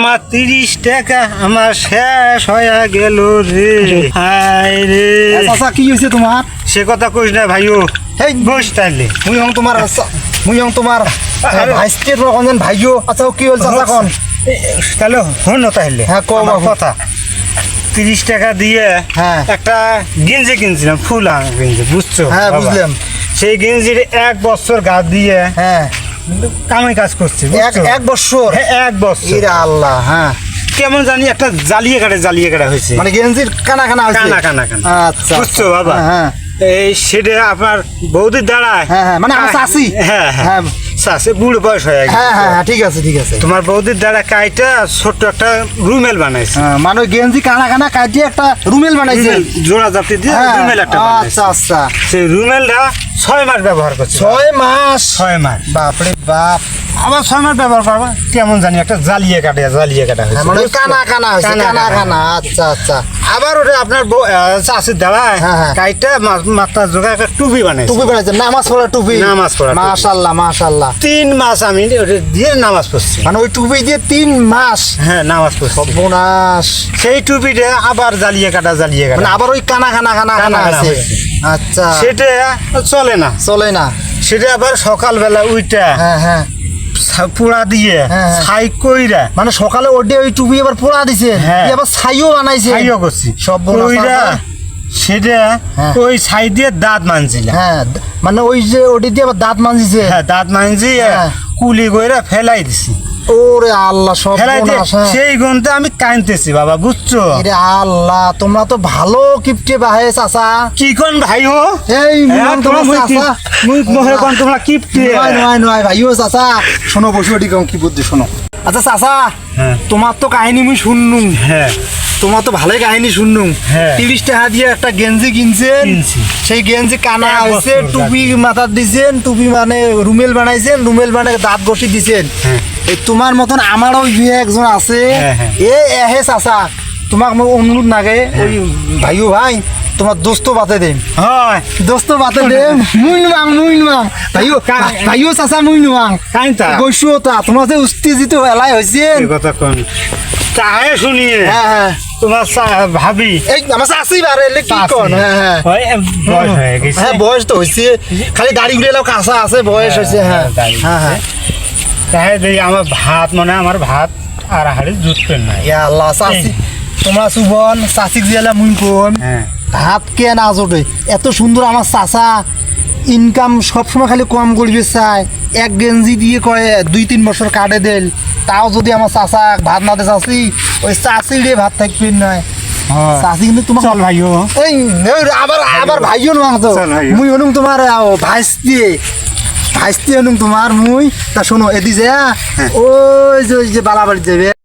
আমার তিরিশ টাকা আমার শেষ হয়ে গেল রে। হায় রে। চাচা কি হয়েছে তোমার? সে কথা কইস না ভাইও। হেই। বস তাইলে। মুই হং তোমার মুই হং তোমার ভাইস্তে তোমার ভাইও। আচ্ছা কি হল চাচা কোন? তাহলে হন তাইলে। হ্যাঁ, বাবু। কথা। তিরিশ টাকা দিয়ে হ্যাঁ। একটা গেঞ্জি কিনছিলাম ফুল গেঞ্জি বুঝছ? হ্যাঁ, বুঝলাম। সেই গেঞ্জির এক বছর গা দিয়ে হ্যাঁ। কামাই কাজ করছে এক বুঝছ? এক বছর? হ্যাঁ, এক বছর। আল্লাহ হ্যাঁ। কেমন জানি একটা জ্বালিয়ে কাটে জালিয়ে কাটা হয়েছে। মানে গেঞ্জির কানা কানা কানা কানা কানা। আচ্ছা বুঝছ বাবা? হ্যাঁ এই সেটা আপনার বৌদির দাঁড়ায় হ্যাঁ, হ্যাঁ, মানে আমার চাষি হ্যাঁ। হ্যাঁ। হ্যাঁ চাষি বুড়ো বয়স হয়ে গেছে। হ্যাঁ হ্যাঁ হ্যাঁ ঠিক আছে ঠিক আছে। তোমার বৌদির দ্বারা কাইটা ছোট্ট একটা রুমেল বানাইছে। হ্যাঁ, মানে গেঞ্জি কানা কানা কাটিয়ে একটা রুমেল বানাইছে। জোড়া জাপটি দিয়ে হ্যাঁ, রুমেল একটা আচ্ছা আচ্ছা। সেই রুমেলটা ছয় মাস ব্যবহার করছে। ছয় মাস। ছয় মাস। বাপরে বাপ। আবার মাস ব্যবহার করবা। কেমন জানি একটা জ্বালিয়ে কাটে জ্বালিয়ে কাটা হ্যাঁ, হয়েছে। মানে কানা কানা হয়েছে কানা কানা আচ্ছা আচ্ছা। আবার ওটা আপনার চাষির দ্বারায় হ্যাঁ, হ্যাঁ। কাইটা মাথার জোগা একটা টুপি বানাইছে। টুপি বানাইছে নামাজ পড়া টুপি। নামাজ পড়া। মাশাল্লাহ মাশাল্লাহ তিন মাস আমি ওটা দিয়ে নামাজ পড়ছি। মানে ওই টুপি দিয়ে তিন মাস? হ্যাঁ নামাজ পড়ছি। বোনাস সেই টুপিটা আবার জ্বালিয়ে কাটা জ্বালিয়ে মানে কাটা আবার ওই কানা কানা কানা কানা কানা কানা আছে আচ্ছা। সেটা চলে না। চলে না। সেটা আবার সকালবেলা উইটা হ্যাঁ হ্যাঁ। পুরা দিয়ে হ্যাঁ, হ্যাঁ। ছাই কইরা মানে সকালে ওডে ওই টুপি আবার পোড়া দিছে হ্যাঁ। আবার ছাইও বানাইছে ছাইও করছি সব কইরা সেটা। ওই ছাই দিয়ে দাঁত মানছিল হ্যাঁ মানে ওই যে ওডি দিয়ে আবার দাঁত মানজিছে হ্যাঁ দাঁত মানছি হ্যাঁ। কুলি কইরা ফেলাই দিছি ওরে আল্লাহ সব। সেই গন্তে আমি কাঁদতেছি বাবা বুঝছ? এরে আল্লাহ তোমরা তো ভালো কিপটে বাহে চাচা। কি কোন ভাই হো? এই হ্যাঁ, তোমরা চাচা। মুই মহে কোন তোমরা কিপটে? নয় নয় নয় ভাইও চাচা। শোনো বসে ওটি কি বুদ্ধি শোনো। আচ্ছা চাচা হ্যাঁ। তোমার তো কাহিনী মুই শুননু হ্যাঁ। তোমার তো ভালোই কাহিনী শুননু হ্যাঁ। তিরিশ টাকা দিয়ে একটা গেঞ্জি কিনছেন। সেই গেঞ্জি কানা হয়েছে টুপি মাথার দিছেন টুপি মানে রুমেল বানাইছেন রুমেল বানাই দাঁত ঘষি দিছেন। হ্যাঁ। তোমার মতন আমারও বিয়ে একজন আছে হ্যাঁ, হ্যাঁ। এ এহে চাচা তোমাক মই অনুরোধ নাগে ওই ভাইও ভাই তোমার দোস্ত বাতে দেন হয়। দোস্ত বাতে দে মুই নুয়াং মুই নুয়াং ভাইও ভাইও চাচা মুই নুয়াং কাইনতা। গৈছো তা তোমার যে উত্তেজিত এলাই হয়েছে এই কথা কোন কাহে শুনিয়ে। হ্যাঁ হ্যাঁ তোমার চা- ভাবি। এই আমার চাষি বারে এলে কি। কন? হ্যাঁ হ্যাঁ হয়, বয়স হয়ে হ্যাঁ তো হয়েছে খালি দাড়ি গুলো কাঁচা আছে বয়স হয়েছে হ্যাঁ হ্যাঁ হ্যাঁ তাহে দেই আমার ভাত মনে হয় আমার ভাত আর হাড়ি জুটতেন নাই। ইয়া আল্লাহ চাষি তোমরা সুবন চাষিক দিয়ালা মুই কোন? হ্যাঁ। হাত কে না জোটে? এত সুন্দর আমার চাচা ইনকাম সবসময় খালি কম করবে চায়। এক গেঞ্জি দিয়ে কয় দুই তিন বছর কাটে দেল। তাও যদি আমার চাচা ভাত না দে চাষি ওই চাষি রে ভাত থাকবে নয় হয়। চাষি কিন্তু তোমার চল ভাইও। এই আবার আবার ভাইও। নোয়াং তো। মুই অনুম তোমার ভাইস দিয়ে দিয়ে অনুম তোমার মুই। তা শোনো এদি যে। ওই যে ওই যে বালাবাড়ি যাবে।